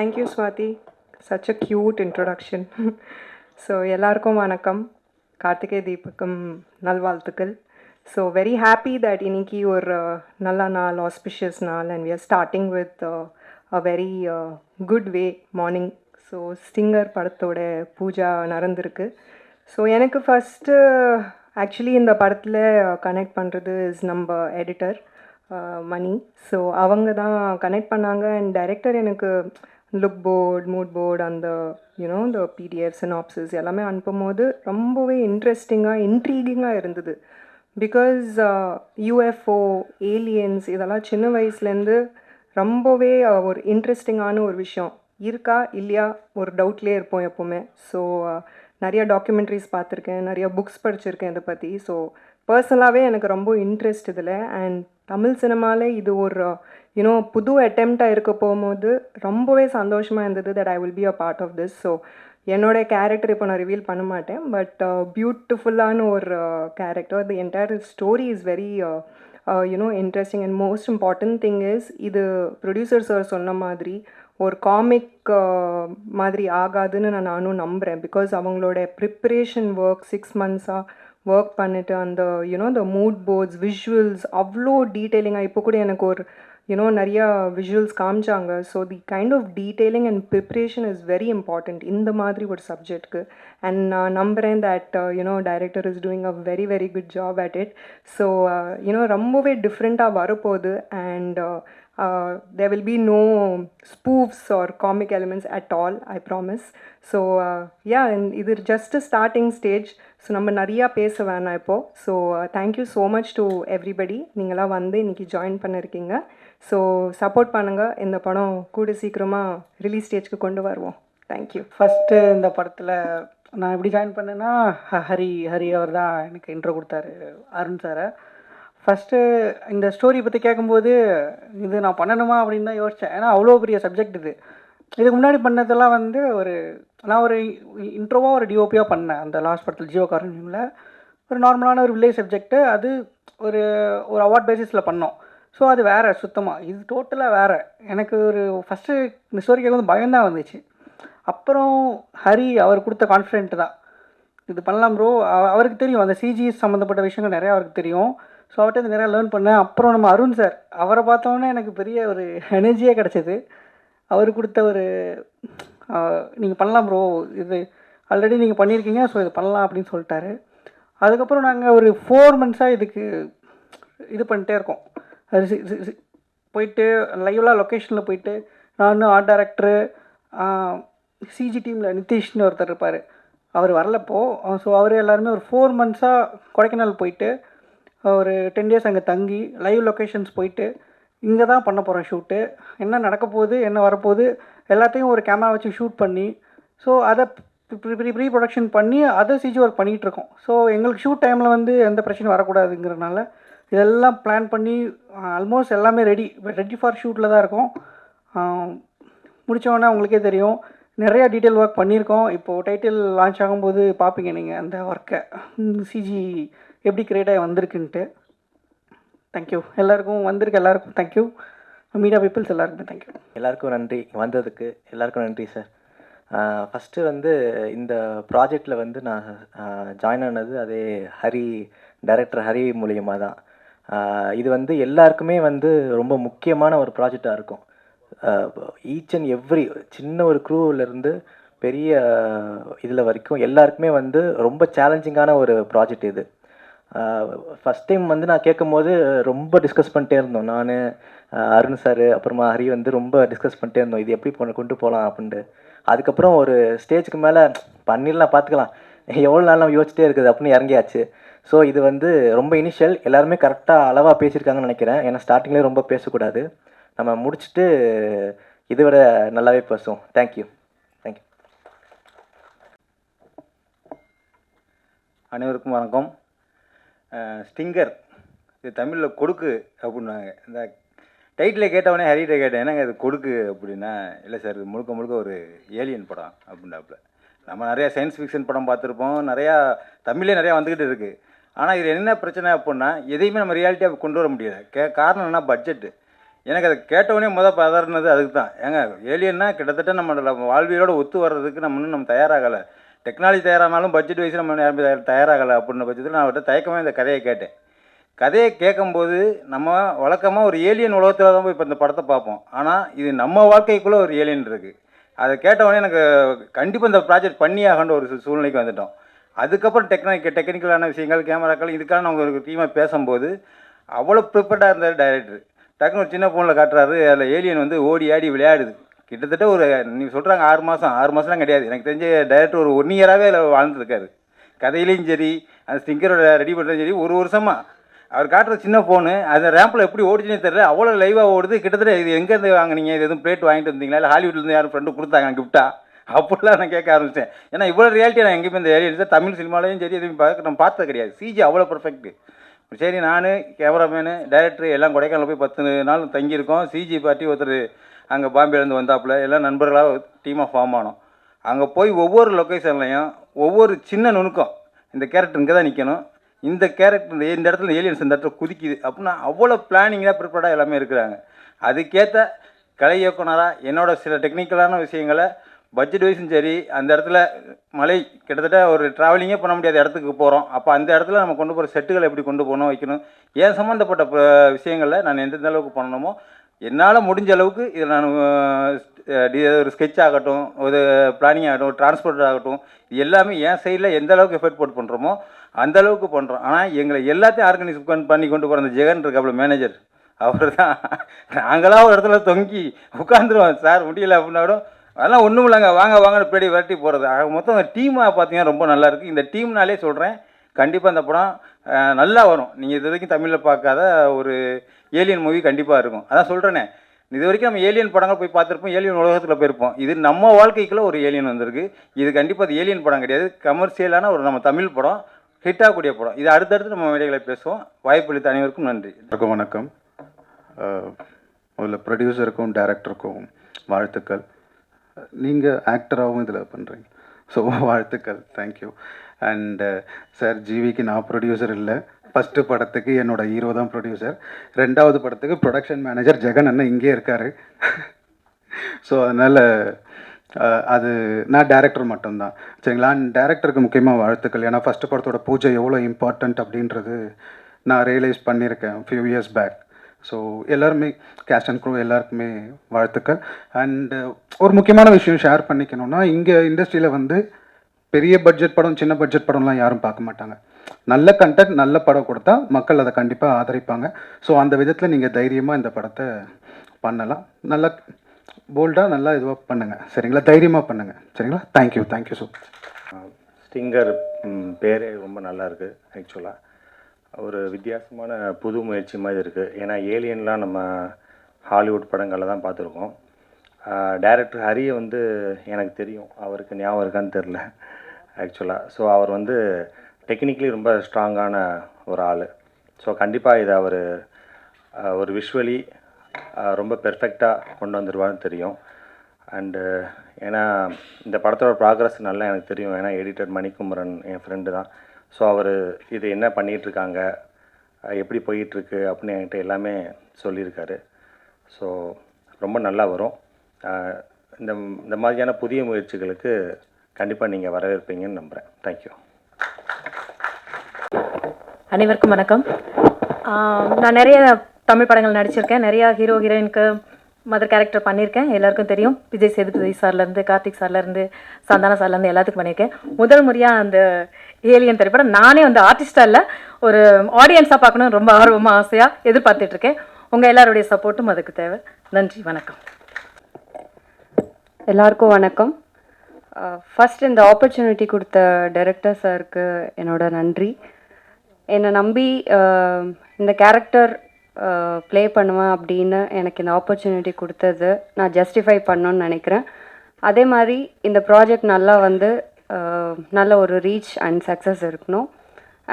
Thank you Swathi such a cute introduction so எல்லாருக்கும் வணக்கம். கார்த்திகை தீபகம் நல்வாழ்த்துக்கள். ஸோ வெரி ஹாப்பி தட் இன்னைக்கு ஒரு uh, நல்ல நாள் ஆஸ்பிஷியஸ் நாள் and we are starting with a very good way morning so Stinger படத்தோட பூஜா நடந்திருக்கு. ஸோ எனக்கு ஃபஸ்ட்டு ஆக்சுவலி uh, இந்த படத்தில் கனெக்ட் uh, பண்ணுறது இஸ் நம்ம எடிட்டர் மணி. ஸோ அவங்க தான் கனெக்ட் பண்ணாங்க அண்ட் டைரக்டர் எனக்கு லுக் போர்ட் மூட் போர்டு அந்த யூனோ இந்த பிடிஎஃப் சினாப்சிஸ் எல்லாமே அனுப்பும்போது ரொம்பவே இன்ட்ரெஸ்டிங்காக இன்ட்ரீகிங்காக இருந்தது. பிகாஸ் யூஎஃப்ஓ ஏலியன்ஸ் இதெல்லாம் சின்ன வயசுலேருந்து ரொம்பவே uh, ஒரு இன்ட்ரெஸ்டிங்கான ஒரு விஷயம். இருக்கா இல்லையா ஒரு டவுட்லேயே இருப்போம் எப்போவுமே. ஸோ uh, நிறையா டாக்குமெண்ட்ரிஸ் பார்த்துருக்கேன் நிறையா புக்ஸ் படிச்சிருக்கேன் இதை பற்றி ஸோ பர்சனலாகவே எனக்கு ரொம்ப இன்ட்ரெஸ்ட் இதில். அண்ட் தமிழ் சினிமாவில் இது ஒரு யூனோ புது அட்டெம்ப்டாக இருக்க போகும்போது ரொம்பவே சந்தோஷமாக இருந்தது that I will be a part of this so என்னோட கேரக்டர் இப்போ நான் ரிவீல் பண்ண மாட்டேன். பட் பியூட்டிஃபுல்லான uh, ஒரு character the entire story is very you know interesting and most important thing is இது ப்ரொடியூசர் சார் சொன்ன மாதிரி ஒரு காமிக் uh, மாதிரி ஆகாதுன்னு நான் நானும் நம்புகிறேன் பிகாஸ் அவங்களோட ப்ரிப்ரேஷன் ஒர்க் சிக்ஸ் மந்த்ஸாக ஒர்க் பண்ணிவிட்டு அந்த யூனோ இந்த மூட் போர்ட்ஸ் விஷுவல்ஸ் அவ்வளோ டீட்டெயிலிங்காக இப்போ கூட எனக்கு ஒரு யூனோ நிறையா விஷுவல்ஸ் காமிச்சாங்க. So the kind of detailing and preparation is very important இந்த மாதிரி ஒரு சப்ஜெக்ட்க்கு அண்ட் நான் நம்புகிறேன் that you know director is doing a very very good job at it so you know ரொம்பவே டிஃப்ரெண்ட்டாக வரப்போகுது. And they will be no no or comic elements at all I promise so yeah இது just starting stage so நம்ம நிறையா பேச வேணாம் இப்போது so thank you so much to everybody நீங்களாம் வந்து இன்றைக்கி ஜாயின் பண்ணியிருக்கீங்க ஸோ சப்போர்ட் பண்ணுங்கள் இந்த படம் கூட சீக்கிரமாக ரிலீஸ் ஸ்டேஜ்க்கு கொண்டு வருவோம். தேங்க்யூ ஃபஸ்ட்டு இந்த படத்தில் நான் எப்படி ஜாயின் பண்ணேன்னா ஹ- ஹரி ஹரி அவர் தான் எனக்கு இன்ட்ரோ கொடுத்தாரு அருண் சாரை ஃபஸ்ட்டு இந்த ஸ்டோரி பற்றி கேட்கும்போது இது நான் பண்ணணுமா அப்படின்னு தான் யோசித்தேன் ஏன்னா அவ்வளோ பெரிய சப்ஜெக்ட் இது. இதுக்கு முன்னாடி பண்ணதெல்லாம் வந்து ஒரு நான் ஒரு இன்ட்ரோவாக ஒரு டிஓபியாக பண்ணேன். அந்த லாஸ்ட் படத்தில் ஜியோ காரணியில் ஒரு நார்மலான ஒரு வில்லேஜ் சப்ஜெக்ட்டு அது ஒரு ஒரு அவார்ட் பேசிஸில் பண்ணோம். ஸோ அது வேறு சுத்தமாக இது டோட்டலாக வேறு. எனக்கு ஒரு ஃபஸ்ட்டு இந்த ஸ்டோரி கேட்கும் பயம்தான் வந்துச்சு. அப்புறம் ஹரி அவர் கொடுத்த கான்ஃபிடென்ட் தான். இது பண்ணலாம் ப்ரோ அவருக்கு தெரியும். அந்த சிஜி சம்மந்தப்பட்ட விஷயங்கள் நிறையா அவருக்கு தெரியும். ஸோ அவர்கிட்ட இது நிறையா லேர்ன் பண்ணேன். அப்புறம் நம்ம அருண் சார் அவரை பார்த்தோன்னே எனக்கு பெரிய ஒரு எனர்ஜியே கிடச்சிது. அவர் கொடுத்த ஒரு நீங்கள் பண்ணலாம் ப்ரோ இது ஆல்ரெடி நீங்கள் பண்ணியிருக்கீங்க. ஸோ இது பண்ணலாம் அப்படின்னு சொல்லிட்டாரு. அதுக்கப்புறம் நாங்கள் ஒரு ஃபோர் மந்த்ஸாக இதுக்கு இது பண்ணிட்டே இருக்கோம். போயிட்டு லைவ்லாம் லொக்கேஷனில் போயிட்டு நான் ஆர்ட் டைரக்டரு சிஜி டீமில் நிதிஷ்னு ஒருத்தர் இருப்பார். அவர் வரலப்போ ஸோ அவர் எல்லாருமே ஒரு ஃபோர் மந்த்ஸாக கொடைக்கானல் போயிட்டு ஒரு டென் டேஸ் அங்கே தங்கி லைவ் லொக்கேஷன்ஸ் போயிட்டு இங்கே தான் பண்ண போகிறோம் ஷூட்டு என்ன நடக்க போகுது என்ன வரப்போகுது எல்லாத்தையும் ஒரு கேமரா வச்சு ஷூட் பண்ணி ஸோ அதை ப்ரீ ப்ரீ ப்ரொடக்ஷன் பண்ணி அதை சிஜி ஒர்க் பண்ணிகிட்ருக்கோம் ஸோ எங்களுக்கு ஷூட் டைமில் வந்து எந்த பிரச்சனையும் வரக்கூடாதுங்கிறனால இதெல்லாம் பிளான் பண்ணி ஆல்மோஸ்ட் எல்லாமே ரெடி ரெடி ஃபார் ஷூட்டில் தான் இருக்கோம். முடித்தோடனே உங்களுக்கே தெரியும். நிறையா டீட்டெயில் ஒர்க் பண்ணியிருக்கோம். இப்போது டைட்டில் லான்ச் ஆகும்போது பார்ப்பீங்க நீங்கள் அந்த ஒர்க்கை சிஜி எப்படி கிரியேட்டாக வந்திருக்குன்ட்டு. தேங்க்யூ எல்லாருக்கும் வந்திருக்கு. எல்லாருக்கும் தேங்க்யூ மீடியா பீப்புள்ஸ் எல்லாருக்குமே தேங்க்யூ எல்லாருக்கும் நன்றி. வந்ததுக்கு எல்லாருக்கும் நன்றி சார் ஃபஸ்ட்டு வந்து இந்த ப்ராஜெக்டில் வந்து நான் ஜாயின் ஆனது அதே ஹரி டைரக்டர் ஹரி மூலியமாக தான் இது வந்து எல்லாருக்குமே வந்து ரொம்ப முக்கியமான ஒரு ப்ராஜெக்டாக இருக்கும். ஈச் அண்ட் எவ்ரி சின்ன ஒரு க்ரூவிலேருந்து பெரிய இதில் வரைக்கும் எல்லாருக்குமே வந்து ரொம்ப சேலஞ்சிங்கான ஒரு ப்ராஜெக்ட் இது. ஃபஸ்ட் டைம் வந்து நான் கேட்கும்போது ரொம்ப டிஸ்கஸ் பண்ணிட்டே இருந்தோம். நான் அருண் சார் அப்புறமா ஹரி வந்து ரொம்ப டிஸ்கஸ் பண்ணிட்டே இருந்தோம். இது எப்படி போன கொண்டு போகலாம் அப்படின்ட்டு. அதுக்கப்புறம் ஒரு ஸ்டேஜுக்கு மேலே பண்ணிடலாம் பார்த்துக்கலாம் எவ்வளோ நாள் நம்ம யோசிச்சிட்டே இருக்குது? அப்படின்னு இறங்கியாச்சு. ஸோ இது வந்து ரொம்ப இனிஷியல் எல்லாருமே கரெக்டாக அளவாக பேசியிருக்காங்கன்னு நினைக்கிறேன். ஏன்னா ஸ்டார்டிங்லேயே ரொம்ப பேசக்கூடாது. நம்ம முடிச்சுட்டு இதை விட நல்லாவே பேசுவோம். தேங்க்யூ தேங்க்யூ அனைவருக்கும் வணக்கம். ஸ்டிங்கர் இது தமிழில் கொடுக்கு அப்படின்னாங்க. இந்த டைட்டில் கேட்டவொடனே ஹரிகிட்ட கேட்டேன். என்னங்க இது கொடுக்கு அப்படின்னா இல்லை சார் இது முழுக்க முழுக்க ஒரு ஏலியன் படம் அப்படின்னாப்புல. நம்ம நிறையா சயின்ஸ் ஃபிக்ஷன் படம் பார்த்துருப்போம். நிறையா தமிழ்லேயே நிறையா வந்துக்கிட்டு இருக்குது ஆனால் இது என்ன பிரச்சனை அப்படின்னா எதையுமே நம்ம ரியாலிட்டியாக கொண்டு வர முடியாது கே காரணம் என்ன பட்ஜெட்டு எனக்கு அதை கேட்டவுடனே முதல் பதறினது அதுக்கு தான் ஏங்க ஏலியன்னா கிட்டத்தட்ட நம்மளோட வாழ்வியலோட ஒத்து வர்றதுக்கு நம்ம இன்னும் நம்ம தயாராகலை. டெக்னாலஜி தயாரானாலும் பட்ஜெட் வைஸ் நம்ம யாருமே தயார் தயாராகலை அப்படின்ற பட்சத்தில் நான் அவர்கிட்ட தயக்கமாக இந்த கதையை கேட்டேன். கதையை கேட்கும்போது நம்ம வழக்கமாக ஒரு ஏலியன் உலகத்தில் தான் போய் இப்போ இந்த படத்தை பார்ப்போம். ஆனால் இது நம்ம வாழ்க்கைக்குள்ளே ஒரு ஏலியன் இருக்குது அதை கேட்டவுடனே எனக்கு கண்டிப்பாக இந்த ப்ராஜெக்ட் பண்ணி ஆகன்ற ஒரு சூ- சூழ்நிலைக்கு வந்துட்டோம். அதுக்கப்புறம் டெக்னிக் டெக்னிக்கலான விஷயங்கள் கேமராக்கள் இதுக்கான நாங்கள் ஒரு டீமாக பேசும்போது அவ்வளோ ப்ரிப்பேர்டாக இருந்தார் டைரக்டர் டக்குனு ஒரு சின்ன ஃபோனில் காட்டுறாரு அதில் ஏலியன் வந்து ஓடி ஆடி விளையாடுது. கிட்டத்தட்ட ஒரு நீங்கள் சொல்கிறாங்க ஆறு மாதம் ஆறு மாதம்லாம் கிடையாது. எனக்கு தெரிஞ்ச டைரக்டர் ஒரு ஒன் இயராகவே அதில் வாழ்ந்துருக்காரு. கதையிலையும் சரி அந்த ஸ்டிங்கரோட ரெடி பண்ணுறதும் சரி ஒரு வருஷமாக அவர் காட்டுற சின்ன ஃபோனு அந்த ரேம்பில் எப்படி ஓடிச்சுனே தெரியல. அவ்வளோ லைவாக ஓடுது. கிட்டத்தட்ட இது எங்கேருந்து வாங்கினீங்க? இது எதுவும் பிளேட் வாங்கிட்டு வந்தீங்களா? இல்லை ஹாலிவுட்லேருந்து யாரும் ஃப்ரெண்டு கொடுத்தாங்க கிஃப்ட்டாக அப்படிலாம் நான் கேட்க ஆரம்பிச்சேன் ஏன்னா இவ்வளோ ரியாலிட்டி நான் எங்கேயுமே இந்த ஏரியா தமிழ் சினிமாலையும் சரி எதுவும் பார்க்க நம்ம பார்த்தது கிடையாது. சிஜி அவ்வளோ பர்ஃபெக்ட்டு சரி நான் கேமராமேனு டைரக்டர் எல்லாம் கொடைக்கானல் போய் பத்து நாள் தங்கியிருக்கோம். சிஜி பார்ட்டி ஒருத்தர் அங்கே பாம்பேலேருந்து வந்தாப்புல எல்லாம் நண்பர்களாக டீமாக ஃபார்ம் ஆனோம். அங்கே போய் ஒவ்வொரு லொக்கேஷன்லையும் ஒவ்வொரு சின்ன நுணுக்கம். இந்த கேரக்டர் இங்கே தான் நிற்கணும் இந்த கேரக்டர் இந்த இடத்துல ஏலியன்ஸ் இந்த இடத்துல குதிக்குது அப்படின்னா அவ்வளோ பிளானிங்காக ப்ரிப்பேர்டாக எல்லாமே இருக்கிறாங்க. அதுக்கேற்ற கலை இயக்குனராக என்னோட சில டெக்னிக்கலான விஷயங்களை பட்ஜெட் வைஸும் சரி அந்த இடத்துல மலை கிட்டத்தட்ட ஒரு ட்ராவலிங்கே பண்ண முடியாத இடத்துக்கு போகிறோம் அப்போ அந்த இடத்துல நம்ம கொண்டு போகிற செட்டுகளை எப்படி கொண்டு போகணும் வைக்கணும் ஏன் சம்மந்தப்பட்ட விஷயங்களில் நான் எந்தெந்த அளவுக்கு பண்ணணுமோ என்னால் முடிஞ்ச அளவுக்கு இதில் நான் ஒரு ஸ்கெட்ச் ஆகட்டும் ஒரு பிளானிங் ஆகட்டும் டிரான்ஸ்போர்ட் ஆகட்டும் இது எல்லாமே என் சைடில் எந்த அளவுக்கு எஃபர்ட் போட்டு பண்ணுறோமோ அந்த அளவுக்கு பண்ணுறோம் ஆனால் எங்களை எல்லாத்தையும் ஆர்கனைஸ் பண்ணி கொண்டு போகிற அந்த ஜெகன் இருக்காப்புல மேனேஜர் அவர் தான் நாங்களாம் ஒரு இடத்துல தொங்கி உட்காந்துருவோம் சார் முடியல அப்படின்னா கூட அதெல்லாம் ஒன்றும் இல்லைங்க. வாங்க வாங்கன்னு பின்னாடி விரட்டி போகிறது ஆக மொத்தம் டீமாக பார்த்தீங்கன்னா ரொம்ப நல்லாயிருக்கு இந்த டீம்னாலே சொல்கிறேன் கண்டிப்பாக அந்த படம் நல்லா வரும். நீங்கள் இது வரைக்கும் தமிழில் பார்க்காத ஒரு ஏலியன் மூவி கண்டிப்பாக இருக்கும். அதான் சொல்கிறேனே இது வரைக்கும் நம்ம ஏலியன் படங்கள் போய் பார்த்துருப்போம் ஏலியன் உலகத்தில் போயிருப்போம். இது நம்ம வாழ்க்கைக்குள்ளே ஒரு ஏலியன் வந்திருக்கு. இது கண்டிப்பாக அது ஏலியன் படம் கிடையாது. கமர்ஷியலான ஒரு நம்ம தமிழ் படம் ஹிட் ஆகக்கூடிய படம். இது அடுத்தடுத்து நம்ம மேடைகளை பேசுவோம். வாய்ப்பளித்த அனைவருக்கும் நன்றி. எல்லாருக்கும் வணக்கம். முதல்ல ப்ரொடியூசருக்கும் டைரக்டருக்கும் வாழ்த்துக்கள். நீங்கள் ஆக்டராகவும் இதில் பண்ணுறீங்க ஸோ வாழ்த்துக்கள். தேங்க்யூ அண்டு சார் ஜிவிக்கு நான் ப்ரொடியூசர் இல்லை. ஃபஸ்ட்டு படத்துக்கு என்னோட ஹீரோ தான் ப்ரொடியூசர் ரெண்டாவது படத்துக்கு ப்ரொடக்ஷன் மேனேஜர் ஜெகன் அண்ணன் இங்கே இருக்கார். ஸோ அதனால் uh, அது நான் டேரக்டர் மட்டும்தான். சரிங்களா? டேரக்டருக்கு முக்கியமாக வாழ்த்துக்கள். ஏன்னா ஃபஸ்ட்டு படத்தோட பூஜை எவ்வளோ இம்பார்ட்டண்ட் அப்படின்றது நான் ரியலைஸ் பண்ணியிருக்கேன் ஃபியூ இயர்ஸ் பேக் ஸோ எல்லாருமே கேஸ்ட் அண்ட் க்ரூ எல்லாருக்குமே வாழ்த்துக்கள். அண்டு uh, ஒரு முக்கியமான விஷயம் ஷேர் பண்ணிக்கணும்னா இங்கே இண்டஸ்ட்ரியில் வந்து பெரிய பட்ஜெட் படம் சின்ன பட்ஜெட் படம்லாம் யாரும் பார்க்க மாட்டாங்க. நல்ல கண்டென்ட் நல்ல படம் கொடுத்தா மக்கள் அதை கண்டிப்பாக ஆதரிப்பாங்க. ஸோ அந்த விதத்தில் நீங்கள் தைரியமாக இந்த படத்தை பண்ணலாம். நல்லா போல்டாக நல்லா இதுவாக பண்ணுங்கள் சரிங்களா? தைரியமாக பண்ணுங்கள் சரிங்களா? Thank you thank you so much Stinger பேரே ரொம்ப நல்லாயிருக்கு ஆக்சுவலாக ஒரு வித்தியாசமான புது முயற்சி மாதிரி இருக்குது ஏன்னா ஏலியன்லாம் நம்ம ஹாலிவுட் படங்களில் தான் பார்த்துருக்கோம். டைரக்டர் ஹரியை வந்து எனக்கு தெரியும். அவருக்கு ஞாபகம் இருக்கான்னு தெரில ஆக்சுவலாக ஸோ அவர் வந்து டெக்னிக்கலி ரொம்ப ஸ்ட்ராங்கான ஒரு ஆள். ஸோ கண்டிப்பாக இதை அவர் ஒரு விஷுவலி ரொம்ப பெர்ஃபெக்டாக கொண்டு வந்துடுவான்னு தெரியும். அண்டு ஏன்னா இந்த படத்தோட ப்ராக்ரஸ் நல்லா எனக்கு தெரியும். ஏன்னா எடிட்டர் மணிக்குமரன் என் ஃப்ரெண்டு தான். ஸோ அவர் இது என்ன பண்ணிகிட்ருக்காங்க எப்படி போயிட்டுருக்கு அப்படின்னு என்கிட்ட எல்லாமே சொல்லியிருக்காரு. ஸோ ரொம்ப நல்லா வரும். இந்த இந்த மாதிரியான புதிய முயற்சிகளுக்கு கண்டிப்பாக நீங்கள் வரவேற்பீங்கன்னு நம்புகிறேன் தேங்க்யூ அனைவருக்கும் வணக்கம். நான் நிறைய தமிழ் படங்கள் நடிச்சிருக்கேன். நிறையா ஹீரோ ஹீரோயினுக்கு மதர் கேரக்டர் பண்ணியிருக்கேன் எல்லாருக்கும் தெரியும். விஜய் சேதுபதி சார்லேருந்து கார்த்திக் சார்லேருந்து சந்தானா சார்லேருந்து எல்லாத்துக்கும் பண்ணியிருக்கேன் முதல் முறையாக அந்த ஏலியன் திரைப்படம். நானே வந்து ஆர்டிஸ்டாக இல்லை. ஒரு ஆடியன்ஸாக பார்க்கணும் ரொம்ப ஆர்வமாக ஆசையாக எதிர்பார்த்துட்ருக்கேன் உங்கள் எல்லாருடைய சப்போர்ட்டும் அதுக்கு தேவை. நன்றி வணக்கம். எல்லாருக்கும் வணக்கம். ஃபஸ்ட் இந்த ஆப்பர்ச்சுனிட்டி கொடுத்த டைரக்டர் சாருக்கு என்னோட நன்றி. என்னை நம்பி இந்த கேரக்டர் ப்ளே பண்ணுவேன் அப்படின்னு எனக்கு இந்த ஆப்பர்ச்சுனிட்டி கொடுத்தது. நான் ஜஸ்டிஃபை பண்ணணுன்னு நினைக்கிறேன். அதே மாதிரி இந்த ப்ராஜெக்ட் நல்லா வந்து நல்ல ஒரு ரீச் அண்ட் சக்ஸஸ் இருக்கணும்.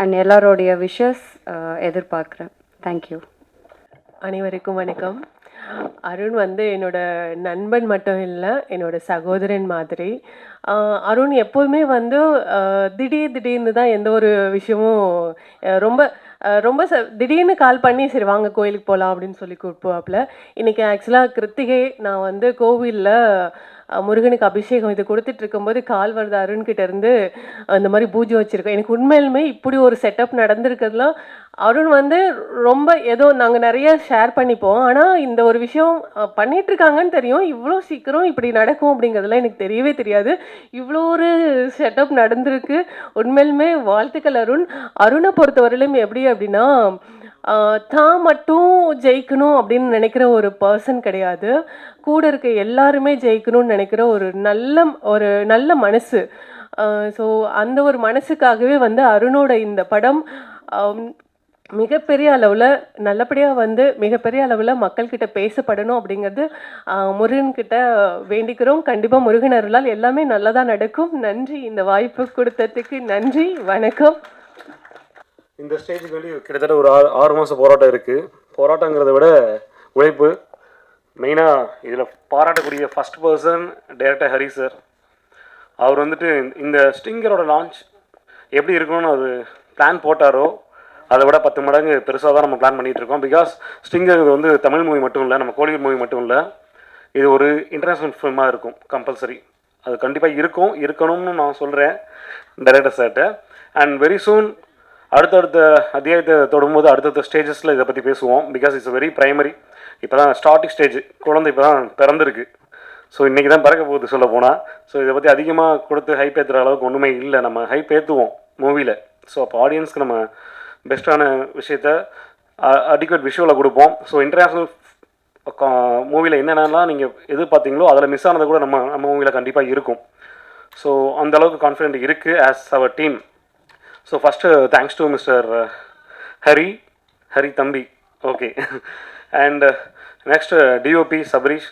அண்ட் எல்லாரோடைய விஷஸ் எதிர்பார்க்குறேன். தேங்க்யூ அனைவருக்கும் வணக்கம். அருண் வந்து என்னோட நண்பன் மட்டும் இல்லை என்னோட சகோதரன் மாதிரி. அருண் எப்போதுமே வந்து திடீர் திடீர்னு தான் எந்த ஒரு விஷயமும் ரொம்ப ரொம்ப ச திடீர்னு கால் பண்ணி சரி வாங்க கோயிலுக்கு போகலாம் அப்படின்னு சொல்லி கூப்பிடுவாப்புல இன்றைக்கி ஆக்சுவலாக கிருத்திகை நான் வந்து கோவிலில் முருகனுக்கு அபிஷேகம் இது கொடுத்துட்டு இருக்கும்போது கால் வருது அருண்கிட்ட இருந்து அந்த மாதிரி பூஜை வச்சுருக்கோம். எனக்கு உண்மையிலுமே இப்படி ஒரு செட்டப் நடந்திருக்கிறதுலாம் அருண் வந்து ரொம்ப ஏதோ நாங்கள் நிறைய ஷேர் பண்ணிப்போம். ஆனால் இந்த ஒரு விஷயம் பண்ணிகிட்ருக்காங்கன்னு பண்ணிட்டு இருக்காங்கன்னு தெரியும். இவ்வளோ சீக்கிரம் இப்படி நடக்கும் அப்படிங்கிறதுலாம் எனக்கு தெரியவே தெரியாது. இவ்வளோ ஒரு செட்டப் நடந்திருக்கு. உண்மையிலுமே வாழ்த்துக்கள் அருண். அருணை பொறுத்தவரையிலும் எப்படி அப்படின்னா தான் மட்டும் ஜெயிக்கணும் அப்படின்னு நினைக்கிற ஒரு பர்சன் கிடையாது. கூட இருக்க எல்லாருமே ஜெயிக்கணும்னு நினைக்கிற ஒரு நல்ல ஒரு நல்ல மனசு. ஸோ அந்த ஒரு மனசுக்காகவே வந்து அருணோட இந்த படம் மிகப்பெரிய அளவில் நல்லபடியாக வந்து மிகப்பெரிய அளவில் மக்கள்கிட்ட பேசப்படணும் அப்படிங்கிறது முருகன்கிட்ட வேண்டிக்கிறோம். கண்டிப்பாக முருகன் அருளால் எல்லாமே நல்லதாக நடக்கும். நன்றி. இந்த வாய்ப்பு கொடுத்ததுக்கு நன்றி. வணக்கம். இந்த ஸ்டேஜுக்கு வேண்டி கிட்டத்தட்ட ஒரு ஆறு ஆறு மாதம் போராட்டம் இருக்குது போராட்டங்கிறத விட உழைப்பு. மெயினாக இதில் பாராட்டக்கூடிய first person director Hari sir அவர் வந்துட்டு இந்த ஸ்டிங்கரோட லான்ச் எப்படி இருக்கணும்னு அது பிளான் போட்டாரோ அதை விட பத்து மடங்கு பெருசாக தான் நம்ம பிளான் பண்ணிகிட்டு இருக்கோம். பிகாஸ் ஸ்டிங்கர் வந்து தமிழ் மூவி மட்டும் இல்லை நம்ம கோலிவுட் மூவி மட்டும் இல்லை இது ஒரு இன்டர்நேஷ்னல் ஃபிலிமாக இருக்கும் கம்பல்சரி அது கண்டிப்பாக இருக்கும் இருக்கணும்னு நான் சொல்கிறேன் டைரக்டர் சார்கிட்ட அண்ட் வெரி சூன் அடுத்தடுத்த அத்தியாயத்தை தொடும்போது அடுத்தடுத்த ஸ்டேஜஸில் இதை பற்றி பேசுவோம். பிகாஸ் இட்ஸ் வெரி ப்ரைமரி இப்போ தான் ஸ்டார்டிங் ஸ்டேஜ் குழந்தை இப்போ தான் பிறந்திருக்கு. ஸோ இன்றைக்கி தான் பிறக்க போகுது சொல்ல போனால் ஸோ இதை பற்றி அதிகமாக கொடுத்து ஹைப் ஏற்றுற அளவுக்கு ஒன்றுமே இல்லை. நம்ம ஹைப் ஏற்றுவோம் மூவியில் ஸோ அப்போ ஆடியன்ஸ்க்கு நம்ம பெஸ்ட்டான விஷயத்த அடிக்வேட் விஷுவலில் கொடுப்போம். ஸோ இன்டர்நேஷ்னல் மூவியில் என்னென்னலாம் நீங்கள் எதிர்பார்த்தீங்களோ அதில் மிஸ் ஆனது கூட நம்ம நம்ம மூவியில் கண்டிப்பாக இருக்கும். ஸோ அந்த அளவுக்கு கான்ஃபிடென்ட் இருக்குது as our team so first thanks to mister Hari Hari தம்பி okay and next DOP Sabarish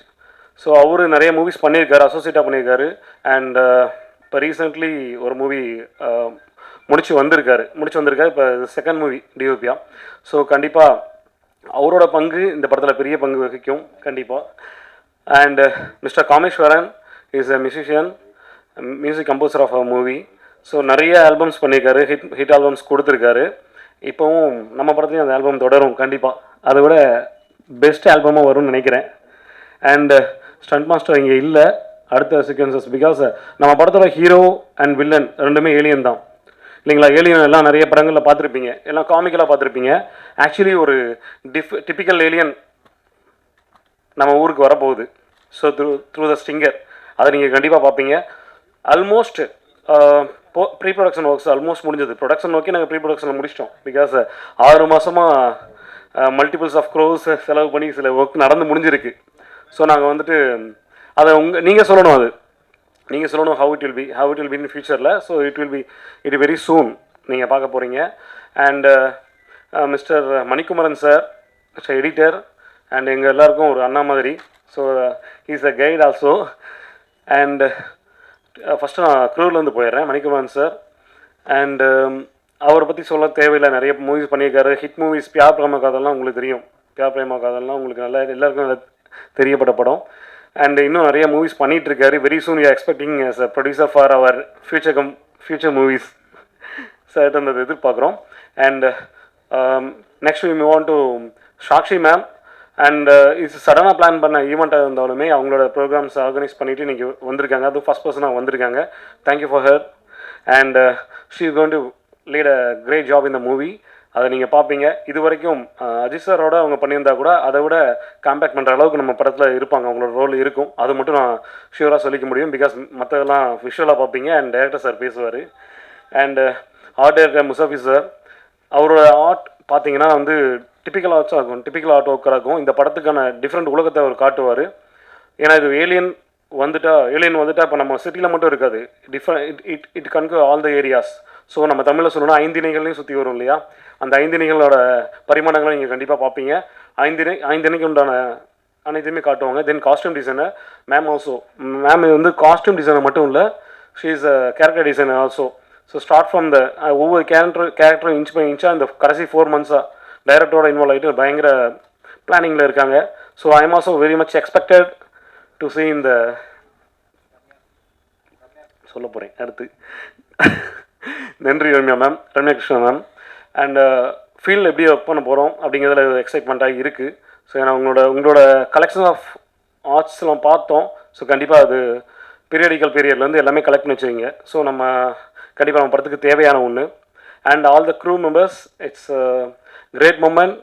so அவர் நிறைய மூவிஸ் பண்ணியிருக்காரு அசோசியேட்டாக பண்ணியிருக்காரு. அண்ட் இப்போ ரீசெண்ட்லி ஒரு மூவி uh, முடிச்சு வந்திருக்காரு. முடிச்சு வந்திருக்காரு இப்போ செகண்ட் மூவி டிஓபியா ஸோ கண்டிப்பாக அவரோட பங்கு இந்த படத்தில் பெரிய பங்கு வகிக்கும் கண்டிப்பாக and mister uh, Kameswaran is a musician music composer of a movie so நிறைய ஆல்பம்ஸ் பண்ணியிருக்காரு. ஹிட் ஹிட் ஆல்பம்ஸ் கொடுத்துருக்காரு. இப்போவும் நம்ம படத்துலையும் அந்த ஆல்பம் தொடரும் கண்டிப்பாக அதை விட பெஸ்ட் ஆல்பமாக வரும்னு நினைக்கிறேன். அண்ட் ஸ்டண்ட் மாஸ்டர் இங்கே இல்லை. அடுத்த சீக்வன்சஸ் பிகாஸ் uh, நம்ம படத்தோட ஹீரோ அண்ட் வில்லன் ரெண்டுமே ஏலியன் தான். இல்லைங்களா? ஏலியன் எல்லாம் நிறைய படங்களில் பார்த்துருப்பீங்க. எல்லாம் காமிக்கலாக பார்த்துருப்பீங்க. ஆக்சுவலி ஒரு டிஃப் டிப்பிக்கல் ஏலியன் நம்ம ஊருக்கு வரப்போகுது. So through through the Stinger அதை நீங்கள் கண்டிப்பாக பார்ப்பீங்க. Almost pre production works almost முடிஞ்சது. ப்ரொடக்ஷன் நோக்கி நாங்கள் ப்ரீ ப்ரொடக்ஷனில் முடிச்சிட்டோம். பிகாஸ் ஆறு மாதமாக மல்டிபிள்ஸ் ஆஃப் க்ரோஸ் செலவு பண்ணி சில ஒர்க் நடந்து முடிஞ்சிருக்கு. ஸோ நாங்கள் வந்துட்டு அதை உங்கள் நீங்கள் சொல்லணும் அது. நீங்கள் சொல்லணும் how it will be how it will be in ஃபியூச்சரில் so it will be it very soon நீங்கள் பார்க்க போகிறீங்க and mister Manikumaran sir mister editor and எங்கள் எல்லாருக்கும் ஒரு அண்ணா மாதிரி. So is a guide also and first நான் க்ரூர்லேருந்து போயிடுறேன் மணிக்குமரன் சார் அண்ட் um, அவரை பற்றி சொல்ல தேவையில்லை நிறைய மூவிஸ் பண்ணியிருக்காரு. ஹிட் மூவிஸ் பியா பிரேம காதல்லாம் உங்களுக்கு தெரியும். பியா பிரேம காதல்லாம் உங்களுக்கு நல்லா எல்லாருக்கும் நல்லா தெரியப்பட்ட படம். அண்ட் இன்னும் நிறைய மூவிஸ் பண்ணிகிட்டு இருக்காரு very soon you expecting as a producer for our future come future movies sir அந்த எதிர்பார்க்குறோம். And next we move on to Sakshi ma'am and இது சடனாக பிளான் பண்ண ஈவெண்ட்டாக இருந்தாலுமே அவங்களோட ப்ரோக்ராம்ஸ் ஆர்கனைஸ் பண்ணிவிட்டு இன்றைக்கி வந்திருக்காங்க. அதுவும் ஃபஸ்ட் பர்சனாக வந்திருக்காங்க. Thank you for her and she is going to lead a great job இந்த மூவி அதை நீங்கள் பார்ப்பீங்க. இது வரைக்கும் uh, அஜித் சாரோட அவங்க பண்ணியிருந்தா கூட அதை விட காம்பேக்ட் பண்ணுற அளவுக்கு நம்ம படத்தில் இருப்பாங்க. அவங்களோட ரோல் இருக்கும். அது மட்டும் நான் ஷியூராக சொல்லிக்க முடியும். பிகாஸ் மற்றதெல்லாம் விஷுவலாக பார்ப்பீங்க. அண்ட் டைரக்டர் சார் பேசுவார். And art director Musafi sir அவரோட ஆர்ட் பார்த்தீங்கன்னா வந்து டிப்பிக்கல் ஆட்ஸாக இருக்கும் டிப்பிக்கல் ஆர்ட் ஒர்க்கராக இருக்கும் இந்த படத்துக்கான டிஃப்ரெண்ட் உலகத்தை அவர் காட்டுவார். ஏன்னா இது ஏலியன் வந்துட்டா ஏலியன் வந்துட்டா இப்போ நம்ம சிட்டியில் மட்டும் இருக்காது. Different it it it can go all the areas so நம்ம தமிழில் சொல்லணும்னா ஐந்தினைகள்லையும் சுற்றி வரும் இல்லையா? அந்த ஐந்தினைகளோட பரிமாணங்களை நீங்கள் கண்டிப்பாக பார்ப்பீங்க ஐந்தினை ஐந்தினைக்கு உண்டான அனைத்தையுமே காட்டுவாங்க. Then costume designer ma'am also ma'am இது வந்து காஸ்டியூம் டிசைனர் மட்டும் இல்லை she is a character designer also so start from the ஒவ்வொரு கேரக்டர் கேரக்டரும் இன்ச் பை இன்ச்சாக இந்த கடைசி ஃபோர் மந்த்ஸாக டைரக்டரோட இன்வால்வ் ஆகிட்டு பயங்கர பிளானிங்கில் இருக்காங்க. So I am also very much expected to see இந்த சொல்ல போகிறேன் அடுத்து. நன்றி Ramya ma'am Ramya Krishna ma'am and ஃபீல்டில் uh, எப்படி ஒர்க் பண்ண போகிறோம் அப்படிங்கிறதுல எக்ஸைட்மெண்ட்டாக இருக்குது ஸோ ஏன்னா உங்களோட உங்களோட கலெக்ஷன் ஆஃப் ஆர்ட்ஸ்லாம் பார்த்தோம். ஸோ கண்டிப்பாக அது பீரியடிக்கல் பீரியட்லேருந்து எல்லாமே கலெக்ட் பண்ணி வச்சுருங்க. ஸோ நம்ம கண்டிப்பாக நம்ம படத்துக்கு தேவையான ஒன்று and all the crew members it's great moment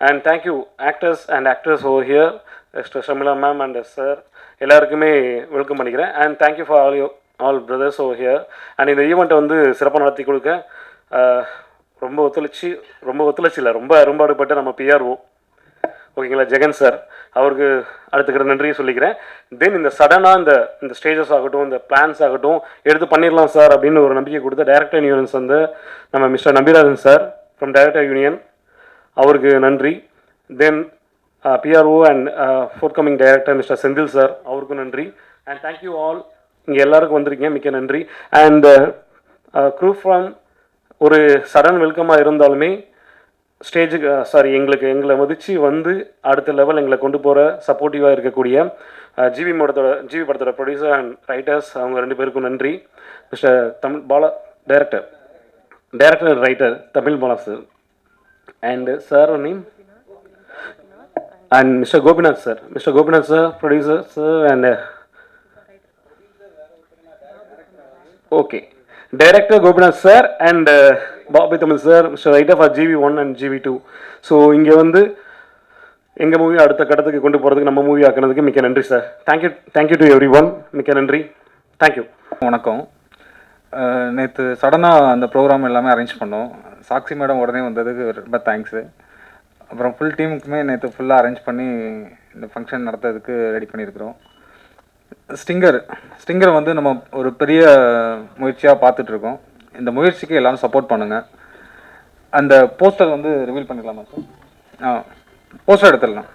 and thank you actors and actors over here Esther Shamila ma'am and sir எல்லாருக்குமே வெல்கம் பண்ணிக்கிறேன். And thank you for all you all brothers over here and இந்த ஈவெண்ட்டை வந்து சிறப்பாக நடத்தி கொடுக்க ரொம்ப ஒத்துழைச்சி ரொம்ப ஒத்துழைச்சி இல்லை ரொம்ப அரும்பாடுபட்டு நம்ம பிஆர்ஓ ஓகேங்களா? ஜெகன் சார் அவருக்கு அடுத்துக்கிற நன்றியை சொல்லிக்கிறேன். தென் இந்த சடனாக இந்த இந்த ஸ்டேஜஸ் ஆகட்டும் இந்த பிளான்ஸ் ஆகட்டும் எடுத்து பண்ணிடலாம் சார் அப்படின்னு ஒரு நம்பிக்கை கொடுத்த டைரக்டர் யூனியன்ஸ் வந்து நம்ம mister Nambirajan sir from director union அவருக்கு நன்றி. Then PRO and forthcoming director mister Senthil sir அவருக்கும் நன்றி. அண்ட் தேங்க்யூ ஆல் இங்கே எல்லாருக்கும் வந்திருக்கீங்க மிக்க நன்றி. அண்ட் க்ரூ ஃப்ரம் ஒரு சடன் வெல்கமாக இருந்தாலுமே ஸ்டேஜுக்கு சாரி எங்களுக்கு எங்களை மதித்து வந்து அடுத்த லெவல் எங்களை கொண்டு போகிற சப்போர்ட்டிவாக இருக்கக்கூடிய ஜிவி படத்தோட ஜிவி படத்தோட ப்ரொடியூசர் அண்ட் ரைட்டர்ஸ் அவங்க ரெண்டு பேருக்கும் நன்றி. Mister Tamil Bala director director and writer Tamil Bala sir and sir name and mister Gopinath sir mister Gopinath sir producer sir and okay director Gopinath sir and Bobby Tamil sir mister writer for GV one and GV two so இங்கே வந்து எங்கள் movie அடுத்த கட்டத்துக்கு கொண்டு போகிறதுக்கு நம்ம movie ஆக்குனதுக்கு மிக்க நன்றி sir thank you thank you to everyone மிக்க நன்றி. தேங்க்யூ வணக்கம். நேற்று சடனாக அந்த ப்ரோக்ராம் எல்லாமே அரேஞ்ச் பண்ணோம். சாக்சி மேடம் உடனே வந்ததுக்கு ரொம்ப தேங்க்ஸு அப்புறம் ஃபுல் டீமுக்குமே நேற்று ஃபுல்லாக அரேஞ்ச் பண்ணி இந்த ஃபங்க்ஷன் நடத்துறதுக்கு ரெடி பண்ணியிருக்கிறோம். ஸ்டிங்கர் ஸ்டிங்கர் வந்து நம்ம ஒரு பெரிய முயற்சியாக பார்த்துட்ருக்கோம் இந்த முயற்சிக்கு எல்லாரும் சப்போர்ட் பண்ணுங்கள் அந்த போஸ்டர் வந்து ரிவீல் பண்ணிடலாமா சார் ஆ போஸ்டர் எடுத்துடலாம்.